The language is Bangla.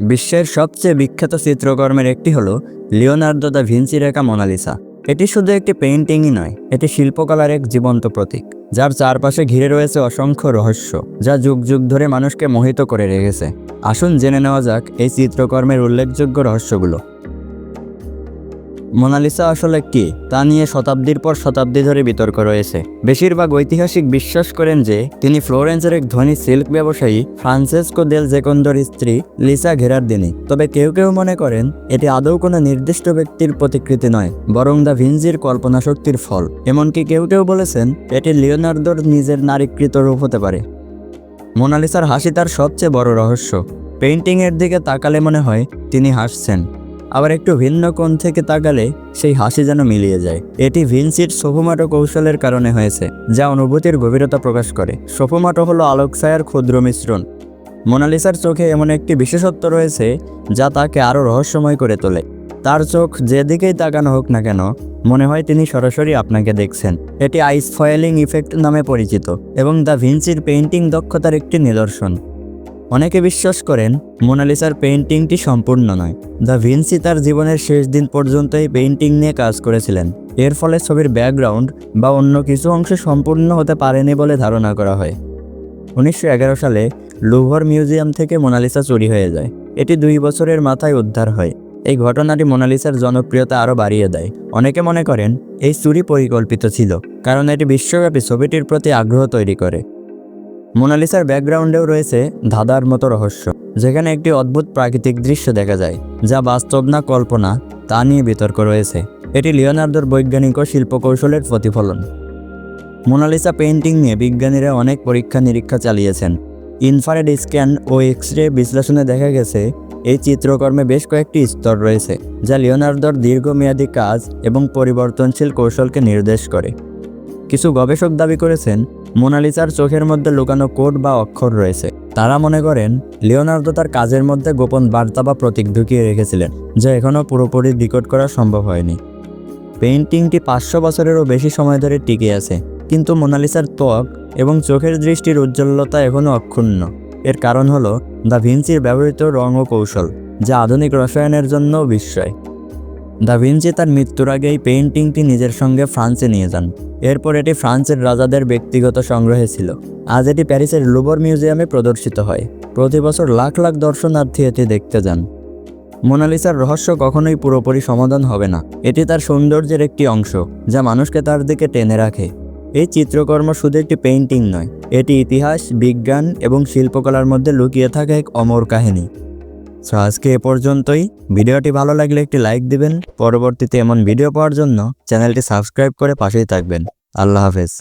বিশ্বের সবচেয়ে বিখ্যাত চিত্রকর্মের একটি হলো লিওনার্দো দা ভিনসির রেখা মোনালিসা। এটি শুধু একটি পেইন্টিংই নয়, এটি শিল্পকলার এক জীবন্ত প্রতীক, যার চারপাশে ঘিরে রয়েছে অসংখ্য রহস্য, যা যুগ যুগ ধরে মানুষকে মোহিত করে রেখেছে। আসুন জেনে নেওয়া যাক এই চিত্রকর্মের উল্লেখযোগ্য রহস্যগুলো। মোনালিসা আসলে কি, তা নিয়ে শতাব্দীর পর শতাব্দী ধরে বিতর্ক রয়েছে। বেশিরভাগ ঐতিহাসিক বিশ্বাস করেন যে, তিনি ফ্লোরেন্সের এক ধনী সিল্ক ব্যবসায়ী ফ্রান্সেসকো দেল জেকন্দর স্ত্রী লিসা ঘেরারদিনি তবে কেউ কেউ মনে করেন, এটি আদৌ কোনো নির্দিষ্ট ব্যক্তির প্রতিকৃতি নয়, বরং দা ভিনজির কল্পনা শক্তির ফল। এমনকি কেউ কেউ বলেছেন, এটি লিওনার্দোর নিজের নারীকৃত রূপ হতে পারে। মোনালিসার হাসি তার সবচেয়ে বড় রহস্য। পেইন্টিংয়ের দিকে তাকালে মনে হয়, তিনি হাসছেন। আবার একটু ভিন্ন কোণ থেকে তাকালে সেই হাসি যেন মিলিয়ে যায়। এটি ভিনসির সোফোমাটো কৌশলের কারণে হয়েছে, যা অনুভূতির গভীরতা প্রকাশ করে। সোফোমাটো হলো আলোকছায়ার ক্ষুদ্র মিশ্রণ। মোনালিসার চোখে এমন একটি বিশেষত্ব রয়েছে, যা তাকে আরও রহস্যময় করে তোলে। তার চোখ যেদিকেই তাকানো হোক না কেন, মনে হয় তিনি সরাসরি আপনাকে দেখছেন। এটি আইস ফয়েলিং ইফেক্ট নামে পরিচিত এবং দ্য ভিনসির পেইন্টিং দক্ষতার একটি নিদর্শন। অনেকে বিশ্বাস করেন, মোনালিসার পেইন্টিংটি সম্পূর্ণ নয়। দ্য ভিনসি তার জীবনের শেষ দিন পর্যন্ত এই পেইন্টিং নিয়ে কাজ করেছিলেন। এর ফলে ছবির ব্যাকগ্রাউন্ড বা অন্য কিছু অংশ সম্পূর্ণ হতে পারেনি বলে ধারণা করা হয়। উনিশশো এগারো সালে লুভর মিউজিয়াম থেকে মোনালিসা চুরি হয়ে যায়। এটি দুই বছরের মাথায় উদ্ধার হয়। এই ঘটনাটি মোনালিসার জনপ্রিয়তা আরও বাড়িয়ে দেয়। অনেকে মনে করেন, এই চুরি পরিকল্পিত ছিল, কারণ এটি বিশ্বব্যাপী ছবিটির প্রতি আগ্রহ তৈরি করে। মোনালিসার ব্যাকগ্রাউন্ডেও রয়েছে ধাঁধার মতো রহস্য, যেখানে একটি অদ্ভুত প্রাকৃতিক দৃশ্য দেখা যায়, যা বাস্তব না কল্পনা, তা নিয়ে বিতর্ক রয়েছে। এটি লিওনার্দোর বৈজ্ঞানিক ও শিল্পকৌশলের প্রতিফলন। মোনালিসা পেইন্টিং নিয়ে বিজ্ঞানীরা অনেক পরীক্ষা নিরীক্ষা চালিয়েছেন। ইনফারেড স্ক্যান ও এক্স রে বিশ্লেষণে দেখা গেছে, এই চিত্রকর্মে বেশ কয়েকটি স্তর রয়েছে, যা লিওনার্দোর দীর্ঘমেয়াদী কাজ এবং পরিবর্তনশীল কৌশলকে নির্দেশ করে। কিছু গবেষক দাবি করেছেন মোনালিসার চোখের মধ্যে লুকানো কোড বা অক্ষর রয়েছে। তারা মনে করেন, লিওনার্দো তার কাজের মধ্যে গোপন বার্তা বা প্রতীক ঢুকিয়ে রেখেছিলেন, যা এখনও পুরোপুরি ডিকোড করা সম্ভব হয়নি। পেইন্টিংটি পাঁচশো বছরেরও বেশি সময় ধরে টিকে আছে, কিন্তু মোনালিসার ত্বক এবং চোখের দৃষ্টির উজ্জ্বলতা এখনও অক্ষুণ্ণ। এর কারণ হলো দ্য ভিনসির ব্যবহৃত রং ও কৌশল, যা আধুনিক রসায়নের জন্য বিস্ময়। দা ভিঞ্চি তার মৃত্যুর আগে এই পেইন্টিংটি নিজের সঙ্গে ফ্রান্সে নিয়ে যান। এরপর এটি ফ্রান্সের রাজাদের ব্যক্তিগত সংগ্রহে ছিল। আজ এটি প্যারিসের লুবর মিউজিয়ামে প্রদর্শিত হয়। প্রতি বছর লাখ লাখ দর্শনার্থী এটি দেখতে যান। মোনালিসার রহস্য কখনোই পুরোপুরি সমাধান হবে না। এটি তার সৌন্দর্যের একটি অংশ, যা মানুষকে তার দিকে টেনে রাখে। এই চিত্রকর্ম শুধু একটি পেইন্টিং নয়, এটি ইতিহাস, বিজ্ঞান এবং শিল্পকলার মধ্যে লুকিয়ে থাকা এক অমর কাহিনী। সো আজকে এ পর্যন্তই। ভিডিওটি ভালো লাগলে একটি লাইক দিবেন। পরবর্তীতে এমন ভিডিও পাওয়ার জন্য চ্যানেলটি সাবস্ক্রাইব করে পাশেই থাকবেন। আল্লাহ হাফেজ।